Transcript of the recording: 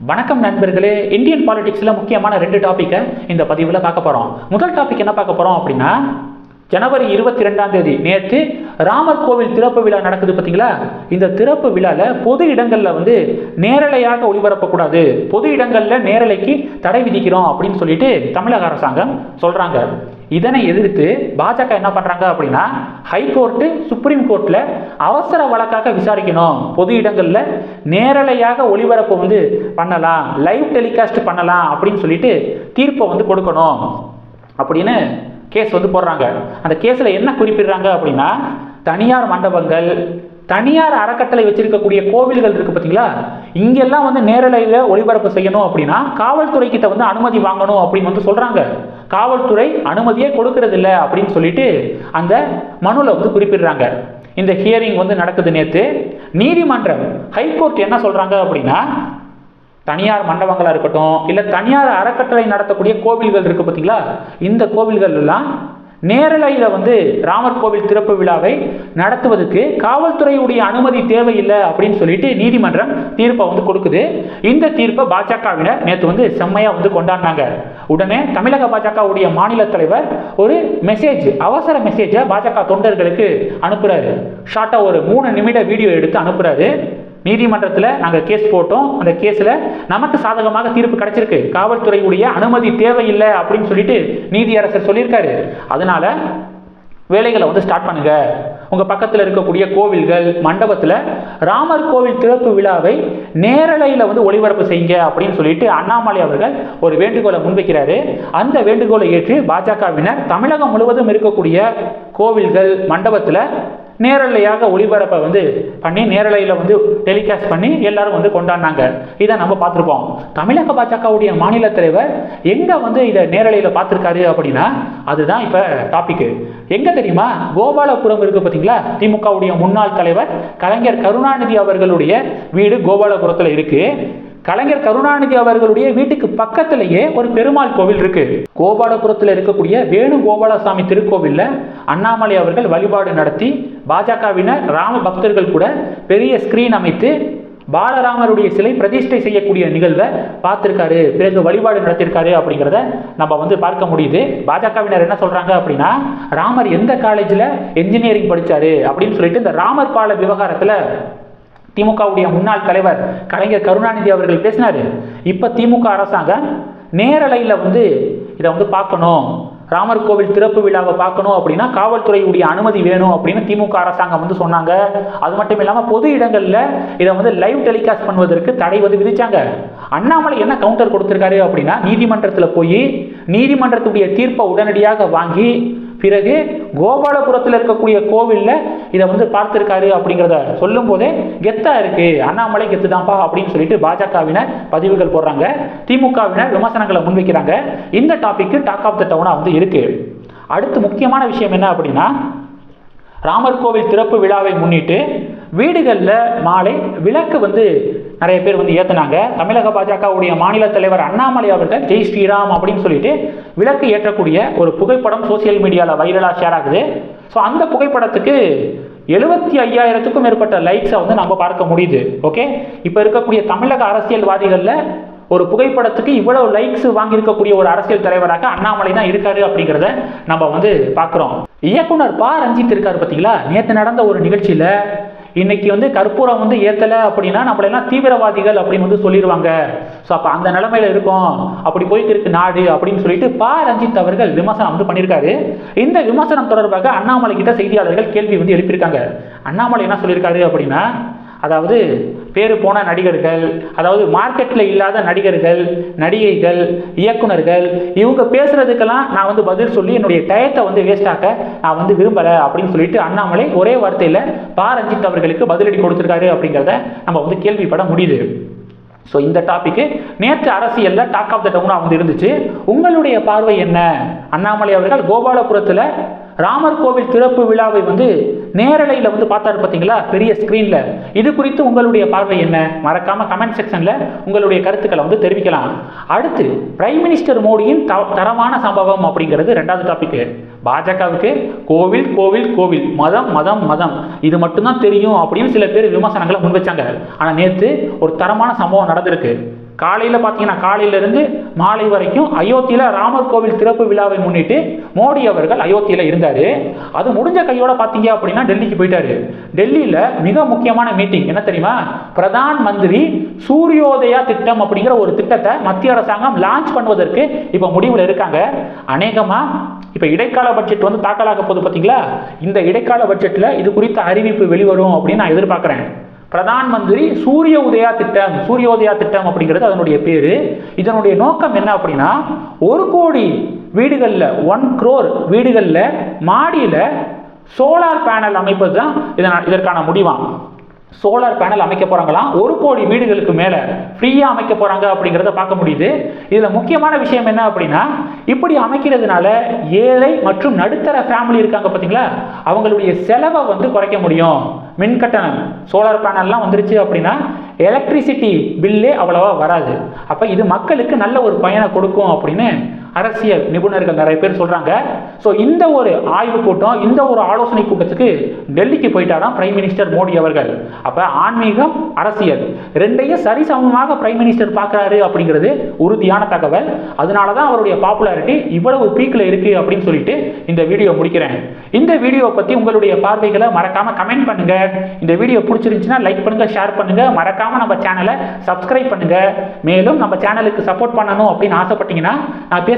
வணக்கம் நண்பர்களே இந்தியன் பாலிடிக்ஸில் முக்கியமான ரெண்டு டாப்பிக்கை இந்த பதிவில் பார்க்க போகிறோம் முதல் டாபிக் என்ன பார்க்க போகிறோம் அப்படின்னா ஜனவரி இருபத்தி ரெண்டாம் தேதி நேற்று ராமர் கோவில் திறப்பு விழா நடக்குது பார்த்தீங்களா? இந்த திறப்பு விழாவில் பொது இடங்களில் வந்து நேரலையாக ஒளிபரப்பக்கூடாது. பொது இடங்களில் நேரலைக்கு தடை விதிக்கிறோம் அப்படின்னு சொல்லிட்டு தமிழக அரசாங்கம் சொல்கிறாங்க இதனை எதிர்த்து பாஜக என்ன பண்ணுறாங்க அப்படின்னா ஹைகோர்ட்டு சுப்ரீம் கோர்ட்டில் அவசர வழக்காக விசாரிக்கணும். பொது இடங்களில் நேரலையாக ஒளிபரப்பு வந்து பண்ணலாம் லைவ் டெலிகாஸ்ட் பண்ணலாம் அப்படின்னு சொல்லிட்டு தீர்ப்பை வந்து கொடுக்கணும் அப்படின்னு கேஸ் வந்து போடுறாங்க. அந்த கேஸில் என்ன குறிப்பிடுறாங்க அப்படின்னா தனியார் மண்டபங்கள் தனியார் அறக்கட்டளை வச்சிருக்கக்கூடிய கோவில்கள் இருக்கு பார்த்தீங்களா? இங்கெல்லாம் வந்து நேரலையில் ஒளிபரப்பு செய்யணும் அப்படின்னா காவல்துறை கிட்ட வந்து அனுமதி வாங்கணும் அப்படின்னு வந்து சொல்றாங்க. காவல்துறை அனுமதியே கொடுக்கறது இல்லை அப்படின்னு சொல்லிட்டு அந்த மனுவில் வந்து குறிப்பிடுறாங்க. இந்த ஹியரிங் வந்து நடக்குது நேற்று நீதிமன்றம் ஹைகோர்ட் என்ன சொல்கிறாங்க அப்படின்னா தனியார் மண்டபங்களாக இருக்கட்டும் இல்லை தனியார் அறக்கட்டளை நடத்தக்கூடிய கோவில்கள் இருக்குது பார்த்தீங்களா இந்த கோவில்கள் எல்லாம் நேரலையில் வந்து ராமர் கோவில் திறப்பு விழாவை நடத்துவதற்கு காவல்துறையுடைய அனுமதி தேவையில்லை அப்படின்னு சொல்லிட்டு நீதிமன்றம் தீர்ப்பை வந்து கொடுக்குது. இந்த தீர்ப்பை பாஜகவினர் நேற்று வந்து செம்மையாக வந்து கொண்டாடினாங்க. உடனே தமிழக பாஜகவுடைய மாநில தலைவர் ஒரு மெசேஜ் அவசர மெசேஜை பாஜக தொண்டர்களுக்கு அனுப்புகிறாரு ஷார்ட்டாக ஒரு மூணு நிமிட வீடியோ எடுத்து அனுப்புகிறாரு நீதிமன்றத்தில் நாங்கள் கேஸ் போட்டோம். அந்த கேஸில் நமக்கு சாதகமாக தீர்ப்பு கிடைச்சிருக்கு. காவல்துறையுடைய அனுமதி தேவையில்லை அப்படின்னு சொல்லிட்டு நீதியரசர் சொல்லியிருக்காரு. அதனால வேலைகளை வந்து ஸ்டார்ட் பண்ணுங்க. உங்கள் பக்கத்தில் இருக்கக்கூடிய கோவில்கள் மண்டபத்தில் ராமர் கோவில் திறப்பு விழாவை நேரலையில் வந்து ஒளிபரப்பு செய்யுங்க அப்படின்னு சொல்லிட்டு அண்ணாமலை அவர்கள் ஒரு வேண்டுகோளை முன்வைக்கிறாரு. அந்த வேண்டுகோளை ஏற்று பாஜகவினர் தமிழகம் முழுவதும் இருக்கக்கூடிய கோவில்கள் மண்டபத்தில் நேரலையாக ஒளிபரப்பை வந்து பண்ணி நேரலையில் வந்து டெலிகாஸ்ட் பண்ணி எல்லாரும் வந்து கொண்டாடினாங்க. இதை நம்ம பார்த்துருப்போம். தமிழக பாஜகவுடைய மாநில தலைவர் எங்கே வந்து இதை நேரலையில் பார்த்துருக்காரு அப்படின்னா அதுதான் இப்போ டாபிக்கு எங்கே தெரியுமா? கோபாலபுரம் இருக்குது பார்த்தீங்களா திமுகவுடைய முன்னாள் தலைவர் கலைஞர் கருணாநிதி அவர்களுடைய வீடு கோபாலபுரத்தில் இருக்குது கலைஞர் கருணாநிதி அவர்களுடைய வீட்டுக்கு பக்கத்திலேயே ஒரு பெருமாள் கோவில் இருக்கு. கோபாலபுரத்தில் இருக்கக்கூடிய வேணு கோபாலசாமி திருக்கோவிலில் அண்ணாமலை அவர்கள் வழிபாடு நடத்தி பாஜகவினர் ராம பக்தர்கள் கூட பெரிய ஸ்கிரீன் அமைத்து பாலராமருடைய சிலை பிரதிஷ்டை செய்யக்கூடிய நிகழ்வை பார்த்துருக்காரு. பிறகு வழிபாடு நடத்தியிருக்காரு அப்படிங்கிறத நம்ம வந்து பார்க்க முடியுது. பாஜகவினர் என்ன சொல்கிறாங்க அப்படின்னா ராமர் எந்த காலேஜில் என்ஜினியரிங் படித்தார் அப்படின்னு சொல்லிட்டு இந்த ராமர் பால விவகாரத்தில் திமுகவுடைய முன்னாள் தலைவர் கலைஞர் கருணாநிதி அவர்கள் பேசினார். இப்போ திமுக அரசாங்கம் நேரலையில் வந்து இதை வந்து பார்க்கணும். ராமர் கோவில் திறப்பு விழாவை பார்க்கணும் அப்படின்னா காவல்துறையுடைய அனுமதி வேணும் அப்படின்னு திமுக அரசாங்கம் வந்து சொன்னாங்க. அது மட்டும் இல்லாமல் பொது இடங்களில் இதை வந்து லைவ் டெலிகாஸ்ட் பண்ணுவதற்கு தடை வந்து விதிச்சாங்க. அண்ணாமலை என்ன கவுண்டர் கொடுத்துருக்காரு அப்படின்னா நீதிமன்றத்தில் போய் நீதிமன்றத்துடைய தீர்ப்பை உடனடியாக வாங்கி பிறகு கோபாலபுரத்தில் இருக்கக்கூடிய கோவிலில் இதை வந்து பார்த்துருக்காரு அப்படிங்கிறத சொல்லும் போதே கெத்தா இருக்கு. அண்ணாமலை கெத்து தான்ப்பா அப்படின்னு சொல்லிட்டு பாஜகவினர் பதிவுகள் போடுறாங்க. திமுகவினர் விமர்சனங்களை முன்வைக்கிறாங்க. இந்த டாபிக்கு டாக் ஆஃப் த டவுனாக வந்து இருக்கு. அடுத்து முக்கியமான விஷயம் என்ன அப்படின்னா ராமர் கோவில் திறப்பு விழாவை முன்னிட்டு வீடுகளில் மாலை விளக்கு வந்து நிறைய பேர் வந்து ஏற்றுனாங்க தமிழக பாஜகவுடைய மாநில தலைவர் அண்ணாமலை அவர்கள் ஜெய் ஸ்ரீராம் அப்படின்னு சொல்லிட்டு விளக்கு ஏற்றக்கூடிய ஒரு புகைப்படம் சோசியல் மீடியாவில் வைரலாக ஷேர் ஆகுது. ஸோ அந்த புகைப்படத்துக்கு எழுபத்தி ஐயாயிரத்துக்கும் மேற்பட்ட லைக்ஸை வந்து நம்ம பார்க்க முடியுது. ஓகே இப்போ இருக்கக்கூடிய தமிழக அரசியல்வாதிகளில் ஒரு புகைப்படத்துக்கு இவ்வளவு லைக்ஸ் வாங்கியிருக்கக்கூடிய ஒரு அரசியல் தலைவராக அண்ணாமலை தான் இருக்காரு அப்படிங்கிறத நம்ம வந்து பார்க்குறோம். இயக்குனர் பா. ரஞ்சித் இருக்காரு பார்த்தீங்களா நேற்று நடந்த ஒரு நிகழ்ச்சியில் இன்னைக்கு வந்து கற்பூரம் வந்து ஏத்தலை அப்படின்னா நம்மளெல்லாம் தீவிரவாதிகள் அப்படின்னு வந்து சொல்லிடுவாங்க ஸோ அப்போ அந்த நிலைமையில இருக்கும். அப்படி போயிட்டு இருக்கு நாடு அப்படின்னு சொல்லிட்டு பா. ரஞ்சித் அவர்கள் விமர்சனம் வந்து பண்ணியிருக்காரு இந்த விமர்சனம் தொடர்பாக அண்ணாமலை கிட்ட செய்தியாளர்கள் கேள்வி வந்து எழுப்பியிருக்காங்க. அண்ணாமலை என்ன சொல்லியிருக்காரு அப்படின்னா அதாவது பேர் போன நடிகர்கள் அதாவது மார்க்கெட்டில் இல்லாத நடிகர்கள் நடிகைகள் இயக்குனர்கள் இவங்க பேசுகிறதுக்கெல்லாம் நான் வந்து பதில் சொல்லி என்னுடைய டயத்தை வந்து வேஸ்ட் ஆக்க நான் வந்து விரும்பலை அப்படின்னு சொல்லிட்டு அண்ணாமலை ஒரே வார்த்தையில் பா. ரஞ்சித் அவர்களுக்கு பதிலடி கொடுத்துருக்காரு அப்படிங்கிறத நம்ம வந்து கேள்விப்பட முடியுது. ஸோ இந்த டாபிக்கு நேற்று அரசியலில் டாக் ஆஃப் த டவுனாக வந்து இருந்துச்சு. உங்களுடைய பார்வை என்ன? அண்ணாமலை அவர்கள் கோபாலபுரத்தில் ராமர் கோவில் திறப்பு விழாவை வந்து நேரலையில் வந்து பார்த்தாரு பார்த்தீங்களா? பெரிய ஸ்க்ரீனில் இது குறித்து உங்களுடைய பார்வை என்ன? மறக்காமல் கமெண்ட் செக்ஷனில் உங்களுடைய கருத்துக்களை வந்து தெரிவிக்கலாம். அடுத்து பிரைம் மினிஸ்டர் மோடியின் த தரமான சம்பவம் அப்படிங்கிறது ரெண்டாவது டாபிக் பாஜகவுக்கு கோவில் கோவில் கோவில் மதம் மதம் மதம். இது மட்டும்தான் தெரியும் அப்படின்னு சில பேர் விமர்சனங்களை முன்வைச்சாங்க ஆனால் நேற்று ஒரு தரமான சம்பவம் நடந்திருக்கு. காலையில் பார்த்தீங்கன்னா காலையிலிருந்து மாலை வரைக்கும் அயோத்தியில் ராமர் கோவில் திறப்பு விழாவை முன்னிட்டு மோடி அவர்கள் அயோத்தியில் இருந்தார். அது முடிஞ்ச கையோட பார்த்தீங்க அப்படின்னா டெல்லிக்கு போயிட்டாரு. டெல்லியில் மிக முக்கியமான மீட்டிங் என்ன தெரியுமா? பிரதான் மந்திரி சூரியோதயா திட்டம் அப்படிங்கிற ஒரு திட்டத்தை மத்திய அரசாங்கம் லான்ச் பண்ணுவதற்கு இப்போ முடிவில் இருக்காங்க. அநேகமாக இப்போ இடைக்கால பட்ஜெட் வந்து தாக்கலாக போகுது பார்த்தீங்களா இந்த இடைக்கால பட்ஜெட்டில் இது குறித்த அறிவிப்பு வெளிவரும் அப்படின்னு நான் எதிர்பார்க்குறேன். பிரதான் மந்திரி சூரிய உதயா திட்டம் சூரியோதயா திட்டம் அப்படிங்கிறது அதனுடைய பேர். இதனுடைய நோக்கம் என்ன அப்படின்னா ஒரு கோடி வீடுகளில் ஒன் க்ரோர் வீடுகளில் மாடியில் சோலார் பேனல் அமைப்பது தான் இதன் இதற்கான முடிவாம் சோலார் பேனல் அமைக்க போகிறாங்களாம் ஒரு கோடி வீடுகளுக்கு மேலே ஃப்ரீயாக அமைக்க போகிறாங்க அப்படிங்கிறத பார்க்க முடியுது. இதில் முக்கியமான விஷயம் என்ன அப்படின்னா இப்படி அமைக்கிறதுனால ஏழை மற்றும் நடுத்தர ஃபேமிலி இருக்காங்க பார்த்தீங்களா அவங்களுடைய செலவை வந்து குறைக்க முடியும். மின் கட்டணம் சோலார் பேனல்லாம் வந்துருச்சு அப்படின்னா எலக்ட்ரிசிட்டி பில்லே அவ்வளவா வராது. அப்போ இது மக்களுக்கு நல்ல ஒரு பயனை கொடுக்கும் அப்படின்னு அரசியல் நிபுணர்கள் நிறைய பேர் சொல்கிறாங்க ஸோ இந்த ஒரு ஆய்வு கூட்டம் இந்த ஒரு ஆலோசனை கூட்டத்துக்கு டெல்லிக்கு போயிட்டாராம் பிரைம் மினிஸ்டர் மோடி அவர்கள். அப்போ ஆன்மீகம் அரசியல் ரெண்டையும் சரிசமமாக பிரைம் மினிஸ்டர் பார்க்குறாரு அப்படிங்கிறது உறுதியான தகவல். அதனால தான் அவருடைய பாப்புலாரிட்டி இவ்வளவு பீக்கில் இருக்குது அப்படின்னு சொல்லிட்டு இந்த வீடியோ முடிக்கிறேன். இந்த வீடியோவை பற்றி உங்களுடைய பார்வைகளை மறக்காமல் கமெண்ட் பண்ணுங்கள் இந்த வீடியோ பிடிச்சிருந்துச்சுன்னா லைக் பண்ணுங்கள் ஷேர் பண்ணுங்கள் மறக்காமல் நம்ம சேனலை சப்ஸ்கிரைப் பண்ணுங்கள் மேலும் நம்ம சேனலுக்கு சப்போர்ட் பண்ணணும் அப்படின்னு ஆசைப்பட்டீங்கன்னா நான்